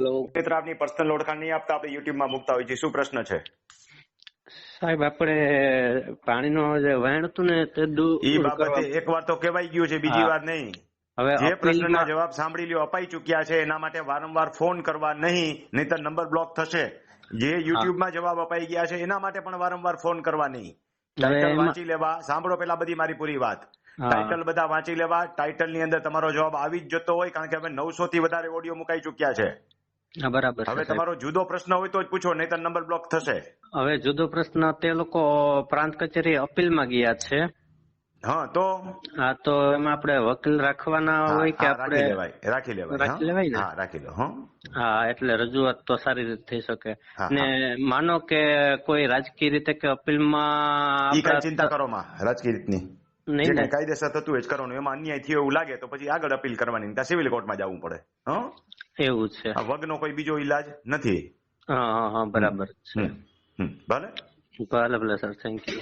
Hello મિત્ર આપની personal ઓળખાણ નહીં આપતા આપણે યુટ્યુબમાં મૂકતા હોય છે. શું પ્રશ્ન છે? સાહેબ આપણે પાણીનો જે વહેણ હતું ને તે એ બાબતે કરવા- એક વાર તો કહેવાય ગયું છે બીજી વાર નહીં. હવે જે પ્રશ્નના જવાબ સાંભળી લ્યો અપાઈ ચુક્યા છે એના માટે વારંવાર ફોન કરવા નહીં નહીતર નંબર બ્લોક થશે. જે યુટ્યુબમાં જવાબ અપાઈ ગયા છે એના માટે પણ વારંવાર ફોન કરવા નહીં. વાંચી લેવા. સાંભળો પેલા બધી મારી પૂરી વાત. ટાઇટલ બધા વાંચી લેવા. ટાઇટલની અંદર તમારો જવાબ આવી જ જતો હોય કારણ કે હવે નવસો થી વધારે ઓડિયો મુકાઈ ચુક્યા છે. બરાબર હવે તમારો જુદો પ્રશ્ન હોય તો જ પૂછો નહીતર નંબર બ્લોક થશે. હવે જુદો પ્રશ્ન તે લોકો પ્રાંત કચેરી અપીલમાં ગયા છે. હા તો? હા તો એમાં આપણે વકીલ રાખવાના હોય કે આપણે રાખી લેવાય રાખી લેવાય ને? હા રાખી લો હા. એટલે રજૂઆત તો સારી રીતે થઈ શકે. ને માનો કે કોઈ રાજકીય રીતે કે અપીલમાં માં ચિંતા કરો માં રાજકીય રીતની. નહીં કાયદેસર થતું એ જ કરવાનું એમાં અન્યાય થયો એવું લાગે તો પછી આગળ અપીલ કરવાની સિવિલ કોર્ટમાં જવું પડે હા? એવું છે. વગનો કોઈ બીજો ઈલાજ નથી. હા હા હા બરાબર છે. ભલે. ભલે ભલે સર થેન્ક યુ